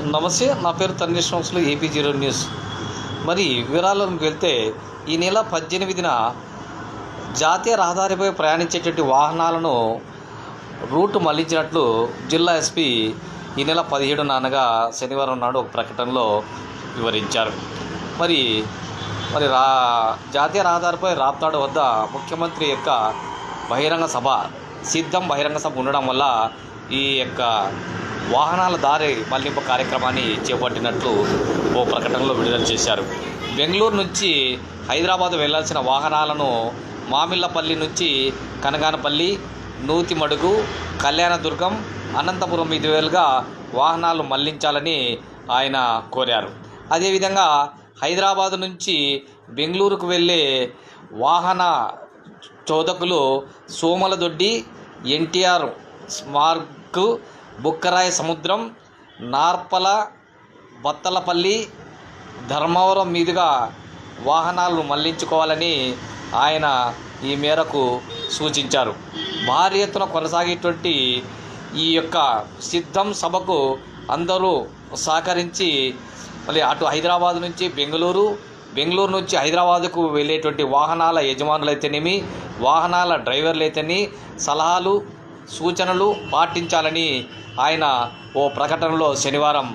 నమస్తే నా పేరు Tanveer Srinivasulu AP zero news. మరి వివరాలకు వెళ్తే ఈ నెల పద్దెనిమిదిన జాతీయ రహదారిపై ప్రయాణించేటువంటి వాహనాలను రూట్ మళ్ళించినట్లు జిల్లా ఎస్పీ ఈ నెల పదిహేడు నానగా శనివారం నాడు ఒక ప్రకటనలో వివరించారు. మరి మరి రా జాతీయ రహదారిపై రాప్తాడు వద్ద ముఖ్యమంత్రి యొక్క బహిరంగ సభ సిద్ధం బహిరంగ సభ ఉండడం వల్ల ఈ యొక్క వాహనాల దారి మళ్ళింపు కార్యక్రమాన్ని చేపట్టినట్లు ఓ ప్రకటనలో విడుదల చేశారు. బెంగళూరు నుంచి హైదరాబాద్ వెళ్ళాల్సిన వాహనాలను మామిళ్ళపల్లి నుంచి కనగానపల్లి నూతిమడుగు కళ్యాణదుర్గం అనంతపురం మీదుగా వాహనాలు మళ్ళించాలని ఆయన కోరారు. అదేవిధంగా హైదరాబాద్ నుంచి బెంగళూరుకు వెళ్ళే వాహన చోదకులు సోమలదొడ్డి ఎన్టీఆర్ మార్గ్ బుక్కరాయ సముద్రం నార్పల బత్తలపల్లి ధర్మవరం మీదుగా వాహనాలను మళ్ళించుకోవాలని ఆయన ఈ మేరకు సూచించారు. భారీ ఎత్తున కొనసాగేటువంటి ఈ యొక్క సిద్ధం సభకు అందరూ సహకరించి మళ్ళీ అటు హైదరాబాద్ నుంచి బెంగళూరు బెంగళూరు నుంచి హైదరాబాద్కు వెళ్ళేటువంటి వాహనాల యజమానులైతేనేమి వాహనాల డ్రైవర్లు అయితేనే సలహాలు సూచనలు పాటించాలని ఆయన ఓ ప్రకటనలో శనివారం